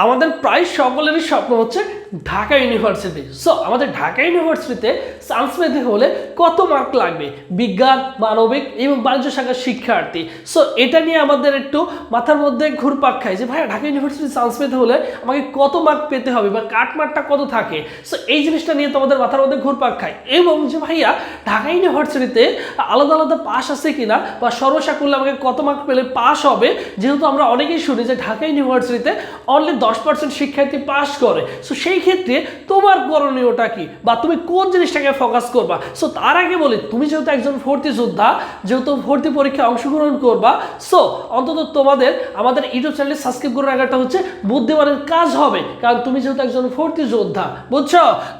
আমাদের প্রায় সকলেরই স্বপ্ন হচ্ছে ঢাকা ইউনিভার্সিটি সো আমাদের ঢাকা ইউনিভার্সিটিতে চান্স পেতে হলে কত মার্ক লাগবে? বিজ্ঞান, মানবিক এবং বাণিজ্য শাখার শিক্ষার্থী। সো এটা নিয়ে আমাদের একটু মাথার মধ্যে ঘুরপাক খায় যে, ভাইয়া, ঢাকা ইউনিভার্সিটি চান্স পেতে হলে আমাকে কত মার্ক পেতে হবে বা কাট মার্কটা কত থাকে? সো এই জিনিসটা নিয়ে তোমাদের মাথার মধ্যে ঘুরপাক খায়। এবং যে, ভাইয়া, ঢাকা ইউনিভার্সিটিতে আলাদা আলাদা পাস আছে কিনা বা সর্বসা করলে আমাকে কত মার্ক পেলে পাস হবে? যেহেতু আমরা অনেকেই শুনি যে, ঢাকা ইউনিভার্সিটিতে অনলি দশ পার্সেন্ট শিক্ষার্থী পাস করে। সো সেই ক্ষেত্রে তোমার করণীয়টা কি? বা তুমি কোন জিনিসটাকে ফোকাস করবা? সো তার আগে বলি, তুমি যেহেতু একজন ভর্তি যোদ্ধা, যেহেতু ভর্তি পরীক্ষায় অংশগ্রহণ করবা সো অন্তত তোমাদের, আমাদের ইউটিউব চ্যানেলে সাবস্ক্রাইব করে রাখাটা হচ্ছে বুদ্ধিমানের কাজ হবে। কারণ তুমি যেহেতু একজন ভর্তি যোদ্ধা, বুঝছ?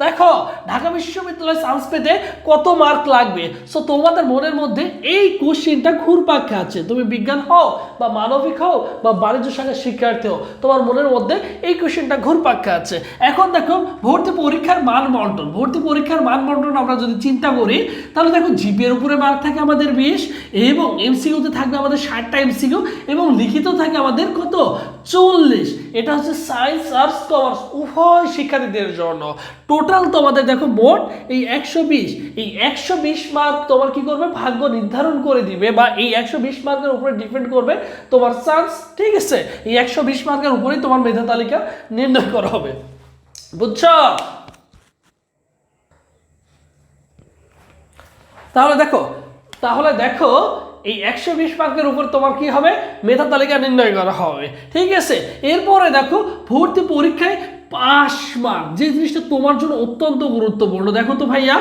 দেখো, ঢাকা বিশ্ববিদ্যালয়ে চান্স পেতে কত মার্ক লাগবে? সো তোমাদের মনের মধ্যে এই কোশ্চিনটা ঘুরপাক খাচ্ছে। তুমি বিজ্ঞান হও, বা মানবিক হও, বা বাণিজ্য শাখার শিক্ষার্থী হও, তোমার মনের মধ্যে এই কোশ্চেনটা ঘুরপাক খাচ্ছে। এখন দেখো, ভর্তি পরীক্ষার মান বন্টন। ভর্তি পরীক্ষার মান বন্টন আমরা যদি চিন্তা করি, তাহলে দেখো জিপের উপরে মার্ক থাকে আমাদের বিশ, এবং এমসিকিউতে থাকবে আমাদের ষাটটা এমসিকিউ এবং লিখিত থাকে আমাদের কত? চল্লিশ। এটা হচ্ছে সায়েন্স আর্টস কমার্স উভয় শিক্ষার্থীদের জন্য। টোটাল তোমাদের দেখো মোট এই একশো বিশ। এই একশো বিশ মার্ক তোমার কি করবে? ভাগ্য নির্ধারণ করে দিবে, বা এই একশো বিশ মার্কের উপরে ডিপেন্ড করবে তোমার চান্স ঠিক আছে? এই একশো বিশ মার্কের উপরেই তোমার মেধা তালিকা নির্ণয় করা হবে। বুঝছ? তাহলে দেখো তাহলে দেখো, এই একশো বিশ মার্কের উপর তোমার কি হবে? মেধা তালিকা নির্ণয় করা হবে। ঠিক আছে? এরপরে দেখো, ভর্তি পরীক্ষায় পাস মার্ক যে জিনিসটা তোমার জন্য অত্যন্ত গুরুত্বপূর্ণ। দেখো তো ভাইয়া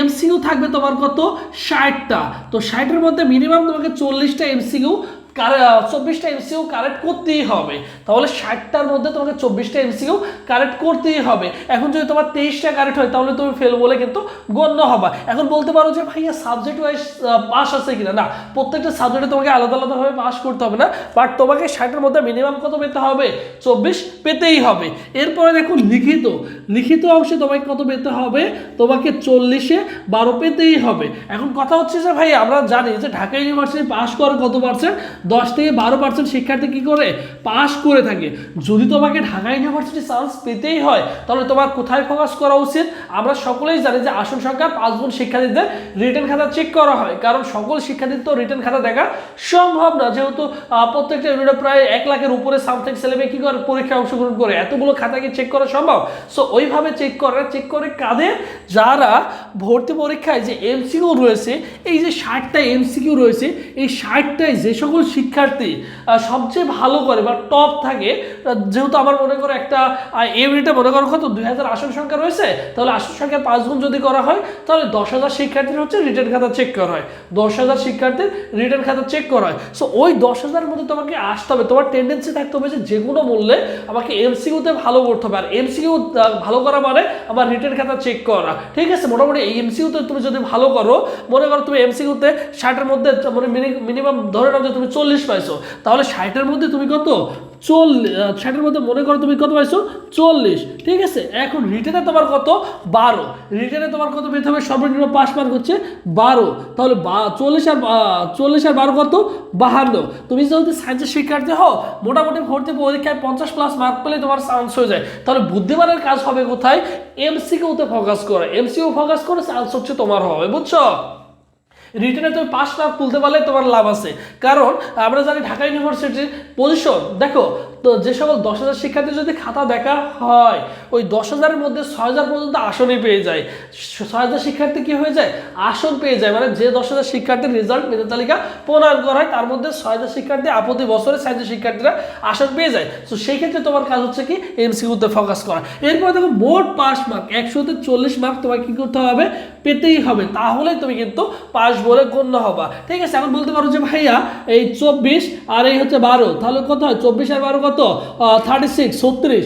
এমসিকিউ থাকবে তোমার কত? ষাটটা। তো ষাটের মধ্যে মিনিমাম তোমাকে চল্লিশটা এমসিকিউ চব্বিশটা এমসিউ কারেক্ট করতেই হবে। তাহলে ষাটটার মধ্যে তোমাকে চব্বিশটা এমসিউ কারেক্ট করতেই হবে। এখন যদি তোমার তেইশটা কারেক্ট হয়, তাহলে তুমি ফেল বলে কিন্তু গণ্য হবা। এখন বলতে পারো যে, ভাইয়া সাবজেক্ট ওয়াইজ পাস আছে কিনা? না, প্রত্যেকটা সাবজেক্টে তোমাকে আলাদা আলাদাভাবে পাস করতে হবে না বাট তোমাকে ষাটের মধ্যে মিনিমাম কত পেতে হবে? চব্বিশ পেতেই হবে। এরপরে দেখো, লিখিত। লিখিত অংশে তোমাকে কত পেতে হবে? তোমাকে চল্লিশে বারো পেতেই হবে। এখন কথা হচ্ছে যে ভাই আমরা জানি যে, ঢাকা ইউনিভার্সিটি পাস করে কত পার্সেন্ট দশ থেকে বারো পার্সেন্ট শিক্ষার্থী কী করে? পাস করে থাকে। যদি তোমাকে ঢাকা ইউনিভার্সিটি চান্স পেতেই হয়, তাহলে তোমার কোথায় ফোকাস করা উচিত? আমরা সকলেই জানি যে আসন সংখ্যা পাঁচ গুণ শিক্ষার্থীদের রিটার্ন খাতা চেক করা হয়। কারণ সকল শিক্ষার্থীর তো রিটার্ন খাতা দেখা সম্ভব না। যেহেতু প্রত্যেকটা ইউনিটে প্রায় এক লাখের উপরে সামথিং ছেলেমেয়ে কী করে? পরীক্ষায় অংশগ্রহণ করে। এতগুলো খাতাকে চেক করা সম্ভব? সো ওইভাবে চেক করে চেক করে কাদের যারা ভর্তি পরীক্ষায় যে এমসিকিউ রয়েছে, এই যে ষাটটা এমসিকিউ রয়েছে, এই ষাটটায় যে সকল শিক্ষার্থী সবচেয়ে ভালো করে বা টপ থাকে যেহেতু আমার মনে করো একটা ইউনিটে মনে করো কত, দুই হাজার আসন সংখ্যা রয়েছে, তাহলে আসন সংখ্যা পাঁচ গুণ যদি করা হয়, তাহলে দশ হাজার শিক্ষার্থীর হচ্ছে রিটার্ন খাতা চেক করা হয়। দশ হাজার শিক্ষার্থীর রিটার্ন খাতা চেক করা হয়। সো ওই দশ হাজারের মধ্যে তোমাকে আসতে হবে। তোমার টেন্ডেন্সি থাকতে হবে যে যে কোনো মূল্যে আমাকে এমসিকিউতে ভালো করতে হবে। আর এমসিকিউ ভালো করা মানে আমার রিটার্ন খাতা চেক করা। ঠিক আছে? মোটামুটি এই এমসিকিউতে তুমি যদি ভালো করো, মনে করো তুমি এমসিকিউতে ষাটের মধ্যে মানে মিনিমাম ধরে নাও যে তুমি চল্লিশ পাইছো। তাহলে ষাটের মধ্যে তুমি কত? চল্লিশ ষাটের মধ্যে মনে করো তুমি কত পাইছো? চল্লিশ। ঠিক আছে? এখন রিটেনে তোমার কত? বারো। রিটেনে তোমার কত পেতে হবে? সর্বনিম্ন পাস মার্ক হচ্ছে বারো। তাহলে চল্লিশ আর চল্লিশ আর বারো কত? বাহান্ন। তুমি যদি সায়েন্সের শিক্ষার্থী হও, মোটামুটি ভর্তি পরীক্ষায় পঞ্চাশ প্লাস মার্ক পেলে তোমার চান্স হয়ে যায়। তাহলে বুদ্ধিমানের কাজ হবে কোথায়? এমসি এমসিকিউতে ফোকাস করে। এমসিকিউ ফোকাস করে চান্স হচ্ছে তোমার হবে। বুঝছ? রিটেনে তুমি পাঁচ লাখ তুলতে পারলে তোমার লাভ আছে। কারণ আমরা জানি ঢাকা ইউনিভার্সিটির পজিশন দেখো তো যে সকল দশ হাজার শিক্ষার্থী যদি খাতা দেখা হয়, ওই দশ হাজারের মধ্যে ছয় হাজার পর্যন্ত আসনই পেয়ে যায়। ছয় হাজার শিক্ষার্থী কি হয়ে যায়? আসন পেয়ে যায়। মানে যে দশ হাজার শিক্ষার্থীর রেজাল্ট মেধা তালিকা প্রণয়ন করা হয়, তার মধ্যে ছয় হাজার শিক্ষার্থী আপত্তি বছরে ছয় হাজার শিক্ষার্থীরা আসন পেয়ে যায়। তো সেই ক্ষেত্রে তোমার কাজ হচ্ছে কি? এমসিকিউতে ফোকাস করা। এরপরে দেখো, মোট পাস মার্ক একশোতে চল্লিশ মার্ক তোমাকে কি করতে হবে? পেতেই হবে। তাহলে তুমি কিন্তু পাস বলে গণ্য হবা। ঠিক আছে? এখন বলতে পারো যে ভাইয়া, এই চব্বিশ আর এই হচ্ছে বারো। তাহলে কত হয়? চব্বিশ আর বারো কত? থার্টি সিক্স ছত্রিশ।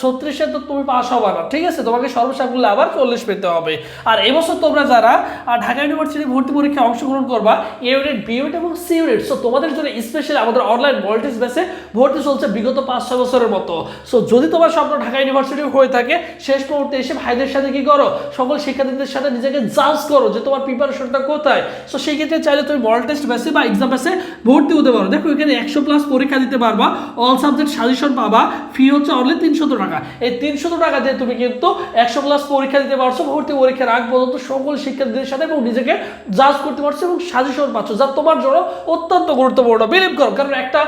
ছত্রিশে তো তুমি পাস হবা না। ঠিক আছে? তোমাকে সর্বসাকুল্যে আবার চল্লিশ পেতে হবে। আর এবছর তোমরা যারা ঢাকা ইউনিভার্সিটি ভর্তি পরীক্ষায় অংশগ্রহণ করবা এ ইউনিট বি ইউনিট এবং সি ইউনিট সো তোমাদের জন্য স্পেশালি আমাদের অনলাইন ভোল্টেজ বেসে ভর্তি চলছে বিগত পাঁচ, ছয় বছরের মতো। সো যদি তোমার স্বপ্ন ঢাকা ইউনিভার্সিটি হয়ে থাকে, শেষ মুহূর্তে এসে ভাইদের সাথে কি করো? সকল শিক্ষার্থীদের সাথে নিজেকে জাজ করো যে তোমার প্রিপারেশনটা কোথায়? সো সেই ক্ষেত্রে চাইলে তুমি মডেল টেস্ট বেসে বা এক্সাম বেসে ভর্তি হতে পারো। দেখো, এখানে একশো প্লাস পরীক্ষা দিতে পারবা। অল সাবজেক্ট সাজেশন পাবা ফি হচ্ছে অনলি তিনশত টাকা। এই তিনশত টাকা দিয়ে তুমি কিন্তু একশো ক্লাস পরীক্ষা দিতে পারছ, ভর্তি পরীক্ষার আগ পর্যন্ত সকল শিক্ষার্থীদের সাথে এবং নিজেকে জাজ করতে পারছ এবং সাজেশন পাচ্ছ, যা তোমার জন্য অত্যন্ত গুরুত্বপূর্ণ। বিলিভ করো, কারণ একটা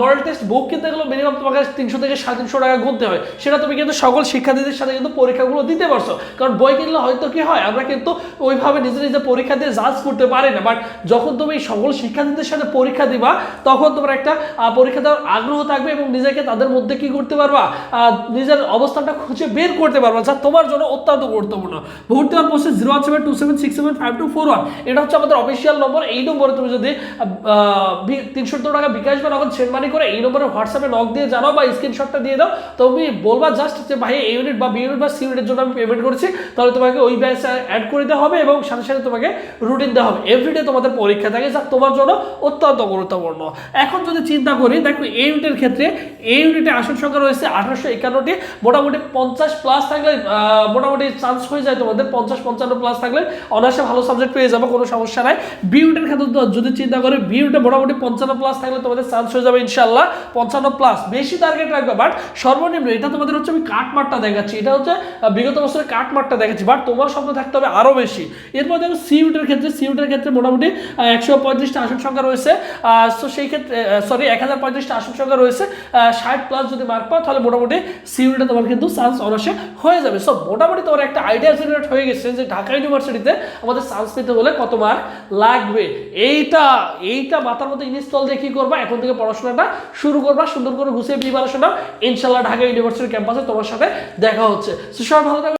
মডেল টেস্ট বুক কিনতে গেলে মিনিমাম তোমাকে তিনশো থেকে সাড়ে তিনশো টাকা গুনতে হয়। সেটা তুমি কিন্তু সকল শিক্ষার্থীদের সাথে কিন্তু পরীক্ষাগুলো দিতে পারছ। কারণ বই কিনলে হয়তো কি হয়, আমরা কিন্তু ওইভাবে নিজে নিজে পরীক্ষা দিয়ে জাজ করতে পারি না। বাট যখন তুমি সকল শিক্ষার্থীদের সাথে পরীক্ষা দিবা, তখন তোমার একটা পরীক্ষা দেওয়ার আগ্রহ থাকবে এবং নিজেকে তাদের মধ্যে কি করতে পারবা? নিজের অবস্থানটা খুঁজে বের করতে পারবা। যা তোমার জন্য অত্যন্ত গুরুত্বপূর্ণ। ভর্তি হওয়ার process zero one seven two seven six seven five two four one এটা হচ্ছে আমাদের অফিসিয়াল নম্বর এই নম্বরে তুমি যদি তিনশো টাকা বিকাশ বা নগদ সেন্ড মানি করে এই নম্বরে হোয়াটসঅ্যাপে নক দিয়ে জানাও বা স্ক্রিনশটটা দিয়ে দাও। তুমি বলবা জাস্ট যে, ভাই, এই ইউনিট বা বি ইউনিট বা সি ইউনিটের জন্য আমি পেমেন্ট করেছি। তাহলে তোমাকে ওই ব্যাচ অ্যাড করে দেওয়া হবে এবং সাথে সাথে তোমাকে রুটিন দেওয়া হবে। এভরিডে তোমাদের পরীক্ষা থাকে, যা তোমার জন্য অত্যন্ত গুরুত্বপূর্ণ। এখন যদি চিন্তা করি, দেখো এই ইউনিটের ক্ষেত্রে এই ইউনিটে আসন সংখ্যা রয়েছে আঠারোশো একান্নটি। মোটামুটি পঞ্চাশ প্লাস থাকলে মোটামুটি চান্স হয়ে যায় তোমাদের। পঞ্চাশ, পঞ্চান্ন প্লাস থাকলে অনায়াসে ভালো সাবজেক্ট পেয়ে যাবে, কোনো সমস্যা নাই। বি ইউনিটের ক্ষেত্রে যদি চিন্তা করি বি ইউনিটে মোটামুটি পঞ্চান্ন প্লাস থাকলে তোমাদের চান্স হয়ে যাবে ইনশাল্লাহ পঞ্চান্ন প্লাস বেশি টার্গেট রাখবে বাট সর্বনিম্ন, এটা তোমাদের হচ্ছে আমি কাটমারটা দেখাচ্ছি। এটা হচ্ছে বিগত বছরের কাটমারটা দেখাচ্ছি বাট তোমার স্বপ্ন থাকতে হবে আরও বেশি। এরপর দেখো সি ইউনিটের ক্ষেত্রে সি ইউনিটের ক্ষেত্রে মোটামুটি একশো পঁয়ত্রিশটা আসন সংখ্যা রয়েছে। তো সেই ক্ষেত্রে সরি এক হাজার পঁয়ত্রিশটা আসন সংখ্যা রয়েছে ষাট প্লাস যদি মার্ক পাও, তাহলে মোটামুটি সি তোমার কিন্তু চান্স অনাসে হয়ে যাবে। সো মোটামুটি তোমার একটা আইডিয়া জেনারেট হয়ে গেছে যে ঢাকা ইউনিভার্সিটিতে আমাদের চান্স পেতে হলে কত মার্ক লাগবে। এইটা এইটা মাথার মধ্যে ইনস্টল দিয়ে কি করবা? এখন থেকে পড়াশোনাটা শুরু করবা, সুন্দর করে গুছিয়ে প্রিপারেশন নাও। ইনশাল্লাহ ঢাকা ইউনিভার্সিটি ক্যাম্পাসে তোমার সাথে দেখা হচ্ছে। সো সবাই ভালো